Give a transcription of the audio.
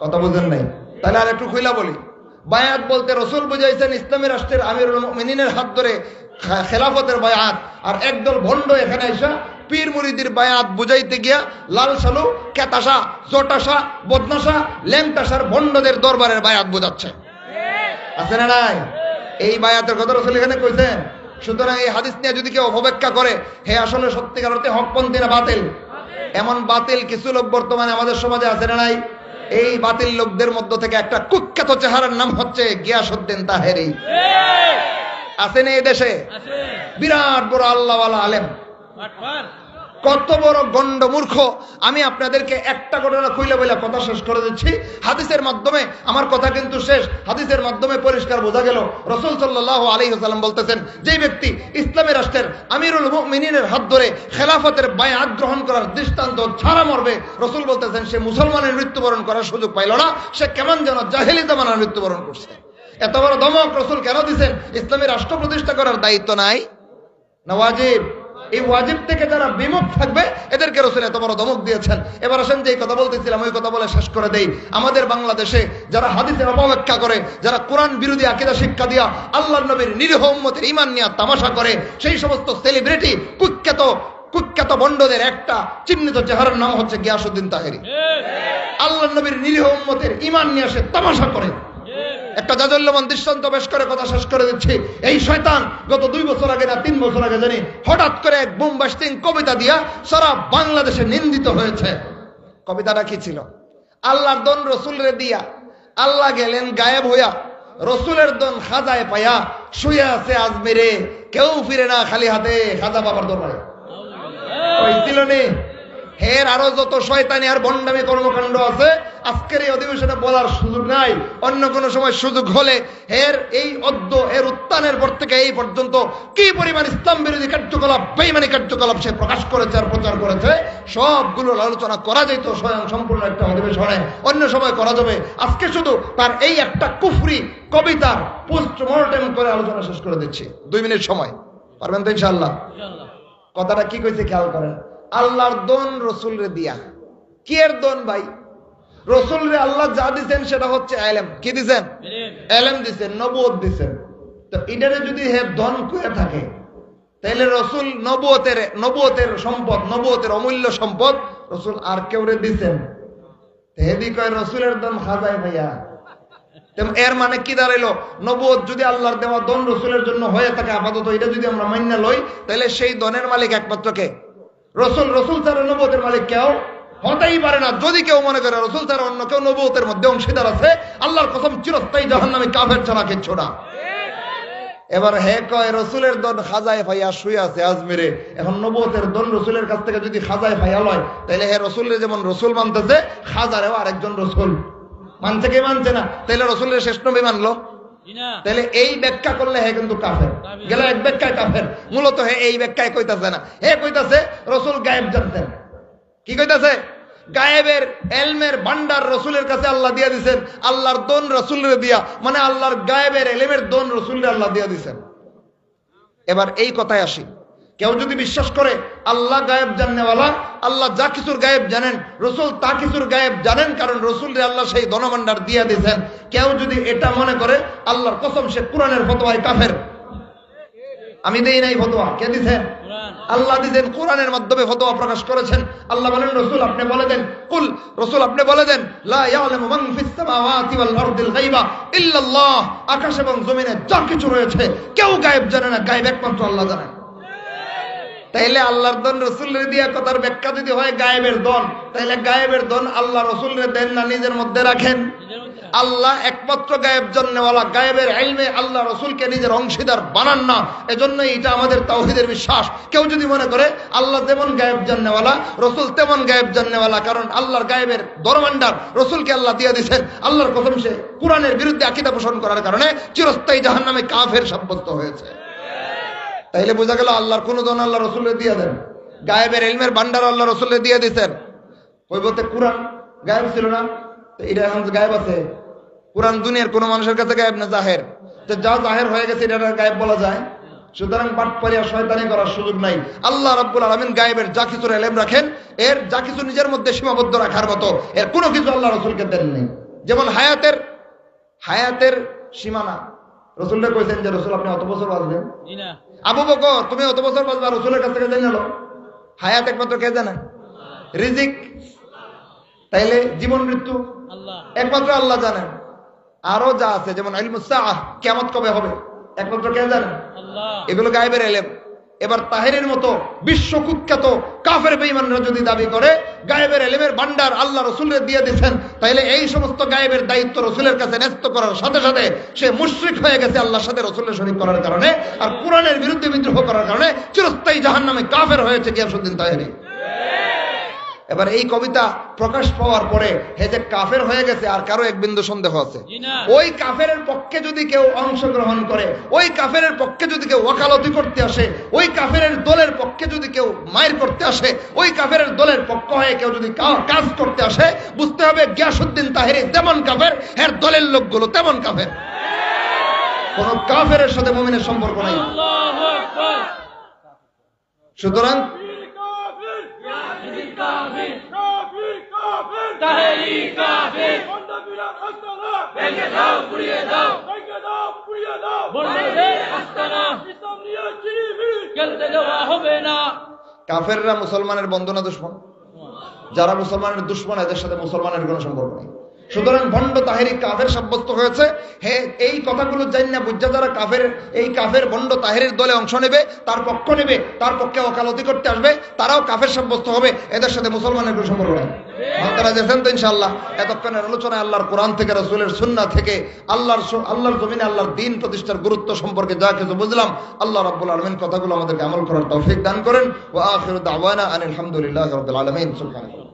কথা বুঝেন নাই? তাহলে আর একটু খুইলা বলি। বায়াত বলতে রসুল বুঝাইছেন ইসলামী রাষ্ট্রের আমিরুল মিনিনের হাত ধরে খেলাফতের বায়াত। আর একদল ভণ্ড এখানে এসে পীর মুরিদির বায়াত বুঝাইতে গিয়া লাল সালু, কেতাসা, জটাসা, বদনাসা, ল্যাংটাসার ভণ্ডদের দরবারের বায়াত বোঝাচ্ছে। আছে না নাই? এই বায়াতের কথা রসুল এখানে কইছেন। সুতরাং এই হাদিস নিয়ে যদি কেউ অপব্যাখ্যা করে, হে আসলে সত্যিকার অর্থে হকপন্থী না বাতিল। এমন বাতিল কিছু লোক বর্তমানে আমাদের সমাজে আছে না নাই? এই বাতিল লোকদের মধ্য থেকে একটা কুখ্যাত চেহারার নাম হচ্ছে গিয়াসুদ্দিন তাহেরি। আছেন এই দেশে? বিরাট বড় আল্লাহওয়ালা আলেম। কত বড় গন্ড মূর্খ। আমি আপনাদেরকে একটা ঘটনা খুইলে বলে কথা শেষ করে দিচ্ছি। হাদিসের মাধ্যমে আমার কথা কিন্তু শেষ। হাদিসের মাধ্যমে পরিষ্কার বোঝা গেল। রসুল সাল্লাহ আলী হাসালাম বলতেছেন যে ব্যক্তি ইসলামী আমিরুল মিনিনের হাত ধরে খেলাফতের বায়াত গ্রহণ করার দৃষ্টান্ত ছাড়া মরবে। রসুল বলতেছেন, সে মুসলমানের মৃত্যুবরণ করার সুযোগ পাইল না। সে কেমন যেন জাহেলি জামানার মৃত্যুবরণ করছে। এত বড় দমক রসুল কেন দিচ্ছেন ইসলামী রাষ্ট্র প্রতিষ্ঠা করার দায়িত্ব নাই। না ওয়াজিব এই ওয়াজিব থেকে যারা বিমুখ থাকবে এদেরকে রসুল এত বড় ধমক দিয়েছেন। এবার আসেন যে কথা বলতেছিলাম ওই কথা বলে শেষ করে দেই। আমাদের বাংলাদেশে যারা হাদিসের অপব্যাখ্যা করে যারা কোরআন বিরোধী আকিদা শিক্ষা দিয়া আল্লাহ নবীর নিরীহ উম্মতের ইমান নিয়ে তামাশা করে সেই সমস্ত সেলিব্রিটি কুখ্যাত কুখ্যাত বন্ডদের একটা চিহ্নিত চেহারার নাম হচ্ছে গিয়াসুদ্দিন তাহেরি। আল্লাহ নবীর নিরীহ উম্মতের ইমান নিয়ে আসে তামাশা করে। একটা জাজল্যমান দৃষ্টান্ত বেশ করে, কথা শেষ করে দিচ্ছি। এই শয়তান গত দুই বছর আগে না, তিন বছর আগে জানি, হঠাৎ করে এক বোমবাস্টিং কবিতা দিয়া সারা বাংলাদেশে নিন্দিত হয়েছে। কবিতাটা কি ছিল? আল্লাহর দন রসুলরে দিয়া, আল্লাহ গেলেন গায়েব হইয়া, রসুলের দন খাজায় পায়া শুয়ে আছে আজমিরে, কেউ ফিরে না খালি হাতে খাজা বাবার দরবারে। ওই ছিল নে? হের আরও যত শয়তানি আর বন্ডামি কর্মকাণ্ড আছে আজকের এই অধিবেশনে বলার সুযোগ নাই। অন্য কোন সময় সুযোগ হলে এর এই অদ্য এর উত্থানের পর থেকে এই পর্যন্ত কি পরিমাণ ইসলাম বিরোধী কার্যকলাপ বেইমানি কার্যকলাপ সে প্রকাশ করেছে আর প্রচার করেছে সবগুলোর আলোচনা করা যেত স্বয়ং সম্পূর্ণ একটা অধিবেশনে। অন্য সময় করা যাবে। আজকে শুধু তার এই একটা কুফরি কবিতার পোস্টমর্টেম করে আলোচনা শেষ করে দিচ্ছি। দুই মিনিট সময়। পারবেন তো ইনশাল্লাহ কথাটা কি কইছে খেয়াল করেন? আল্লাহর দন রসুল রে দিয়া। কি এর দন ভাই? রসুল রে আল্লাহ যা দিছেন সেটা হচ্ছে এলেম। কি দিছেন? এলেম দিছেন, নবুয়ত দিছেন। তো এটারে যদি হে দন করে থাকে তাহলে রসুল নবুয়তের নবুয়তের সম্পদ, নবুয়তের অমূল্য সম্পদ রসুল আর কেউ রে দিছেন হেদি কয়, রসুলের দন খাজায় ভাইয়া। এর মানে কি দাঁড়াইলো? নবুয়ত যদি আল্লাহর দেওয়া দন রসুলের জন্য হয়ে থাকে, আপাতত এটা যদি আমরা মান্য লই তাহলে সেই দনের মালিক একমাত্র কে? রসুল রসুল ছাড়া নবুয়তের মালিক কেউ হতেই পারে না। যদি কেউ মনে করে রসুল ছাড়া অন্য কেউ নবুয়তের মধ্যে অংশীদার আছে, আল্লাহর কসম চিরস্থায়ী জাহান নামে কাফের ছাড়া কিচ্ছু না। এবার হে কয়, রসুলের দন খাজায় ফাইয়া শুয়ে আছে আজমিরে এখন নবতের দন রসুলের কাছ থেকে যদি খাজায় ফাইয়া লয় তাহলে হে রসুলের যেমন রসুল মানতেছে, খাজারেও আরেকজন রসুল। মানছে কে মানছে না? তাহলে রসুলের শেষ নবী মানলো। তাহলে এই ব্যাখ্যা করলে হে কিন্তু কাফের। গেল এক ব্যাখ্যায় কাফের। মূলত হে এই ব্যাখ্যায় কইতাছে না। হে কইতাছে রসুল গায়েব জানতেন। কি কইতাছে? গায়েবের এলমের ভান্ডার রসুলের কাছে আল্লাহ দিয়া দিছেন। আল্লাহর দোন রসুলের দিয়া। মানে আল্লাহর গায়েবের এলেমের দোন রসুলের আল্লাহ দিয়া দিছেন। এবার এই কথায় আসি। কেউ যদি বিশ্বাস করে, আল্লাহ গায়েব জাননেওয়ালা আল্লাহ যা কিছুর গায়েব জানেন, রসুল তা কিছুর গায়েব জানেন, কারণ রসুল আল্লাহ সেই ধনভাণ্ডার দিয়ে দিয়েছেন। কেউ যদি এটা মনে করে, আল্লাহর কসম সে কোরআনের ফতোয়ায় কাফের। আমি দেই নাই ফতোয়া, কে দিছেন আল্লাহ দিছেন কোরআনের মাধ্যমে ফতোয়া প্রকাশ করেছেন। আল্লাহ বলেন, রসুল আপনি বলে দেন, কুল, রসুল আপনি বলে দেন, লা ইয়ালামু মান ফিস সামাওয়াতি ওয়াল আরদিল গায়বা ইল্লাল্লাহ, আকাশ এবং জমিনে যা কিছু রয়েছে, কেউ গায়েব জানে না, গায়েব একমাত্র আল্লাহ জানেন। তাইলে আল্লাহর দন রসুলের দিয়া কথার ব্যাখ্যা যদি হয় গায়েবের দন, তাইলে গায়েবের দন আল্লাহ রসুলের দেন না নিজের মধ্যে রাখেন? আল্লাহ একমাত্র গায়েব জন্যওয়ালা, গায়েবের আইলমে আল্লাহ রসুলকে নিজের অংশীদার বানান না। এজন্য এটা আমাদের তাওহিদের বিশ্বাস। কেউ যদি মনে করে আল্লাহ যেমন গায়েব জান্নেওয়ালা রসুল তেমন গায়েব জান্নেওয়ালা কারণ আল্লাহর গায়েবের দরমান্ডার রসুলকে আল্লাহ দিয়ে দিয়েছেন আল্লাহর কথম সে কোরআনের বিরুদ্ধে আকিদা পোষণ করার কারণে চিরস্থায়ী জাহান নামে কাফের সাব্যস্ত হয়েছে। তাইলে বোঝা গেল আল্লাহর কোন জন আল্লাহ রসুলের দিয়ে দেন। গায়েবের এলমের ভান্ডার আল্লাহ রসুলের দিয়ে দিচ্ছেন ওই বলতে কোরআন গায়েব ছিল না? এটা এখন গায়েব আছে। কোরআন দুনিয়ার কোন মানুষের কাছে গায়েব না, জাহের। তো যা জাহের হয়ে গেছে, এটা গায়েব বলা যায়। সুতরাং বাটপারিয়া শয়তানি করার সুযোগ নাই। আল্লাহ রাব্বুল আলামিন গায়েবের যা কিছুর এলেম রাখেন, এর যা কিছু নিজের মধ্যে সীমাবদ্ধ রাখার মতো, এর কোনো কিছু আল্লাহ রসুলকে দেন নেই। যেমন হায়াতের হায়াতের সীমানা। রসুল্লাহ কইছেন যে, রসুল, আপনি অত বছর বাঁচবেন? আবু বকর তুমি অত বছর বাঁচবা রসুলের কাছ থেকে জেনে নাও। হায়াত একমাত্র কে জানে? রিজিক। তাইলে জীবন মৃত্যু। একমাত্র আল্লাহ জানেন আরও যা আছে যেমন আলিমুসাহ কেমত কবে হবে? একমাত্র কে জানেন এগুলো গায়েবের এলেম। এবার তাহেরের মতো বিশ্ব কুখ্যাত কাফের বেইমানরা যদি দাবি করে, গায়েবের এলেমের ভান্ডার আল্লাহ রসুলের দিয়ে দিচ্ছেন তাহলে এই সমস্ত গায়েবের দায়িত্ব রসুলের কাছে ন্যস্ত করার সাথে সাথে সে মুশ্রিক হয়ে গেছে আল্লাহর সাথে রসুলের শরীফ করার কারণে, আর কোরআনের বিরুদ্ধে বিদ্রোহ করার কারণে চিরস্থায়ী জাহান নামে কাফের হয়েছে গিয়াসুদ্দিন তাহেরি। এবার এই কবিতা প্রকাশ পাওয়ার পরে হে যে কাফের হয়ে গেছে আর কারও এক বিন্দু সন্দেহ আছে। ওই কাফের পক্ষে যদি কেউ অংশগ্রহণ করে ওই কাফের পক্ষে যদি কেউ ওকালতি করতে আসে ওই কাফের দলের পক্ষে যদি কেউ মায়ের করতে আসে ওই কাফের দলের পক্ষ হয়ে কেউ যদি কাজ করতে আসে বুঝতে হবে গিয়াসুদ্দিন তাহেরি তেমন কাফের হ্যাঁ দলের লোকগুলো তেমন কাফের। কোন কাফের সাথে মমিনের সম্পর্ক নাই। আল্লাহু আকবার। সুতরাং তাহেরি কাফির। ভেঙে দাও পুড়িয়ে দাও। বন্ধুদের আস্তানা খেলতে দেওয়া হবে না। কাফেররা মুসলমানের বন্ধনা দুশ্মন? যারা মুসলমানের দুশ্মন এদের সাথে মুসলমানের কোনো সম্পর্ক নেই। সুতরাং ভণ্ড তাহেরি কাফের সাব্যস্ত হয়েছে। হে, এই কথাগুলো জানি না বুঝা যারা কাফের, এই কাফের ভণ্ড তাহেরির দলে অংশ নেবে, তার পক্ষ নেবে, তার পক্ষে ওকালতি করতে আসবে, তারাও কাফের সাব্যস্ত হবে, এদের সাথে মুসলমানের কোনো সম্পর্ক নেই। আপনারা দেখেন তো ইনশাআল্লাহ? এতক্ষণের আলোচনায় আল্লাহর কোরআন থেকে, রসুলের সুন্না থেকে, আল্লাহর আল্লাহর জমিনে আল্লাহর দিন প্রতিষ্ঠার গুরুত্ব সম্পর্কে যা কিছু বুঝলাম, আল্লাহ রাব্বুল আলমিন কথাগুলো আমাদেরকে আমল করার তৌফিক দান করেন। ও আখিরু দাওয়ানা আনিল হামদুলিল্লাহি রাব্বিল আলামিন। সুবহানাল্লাহ।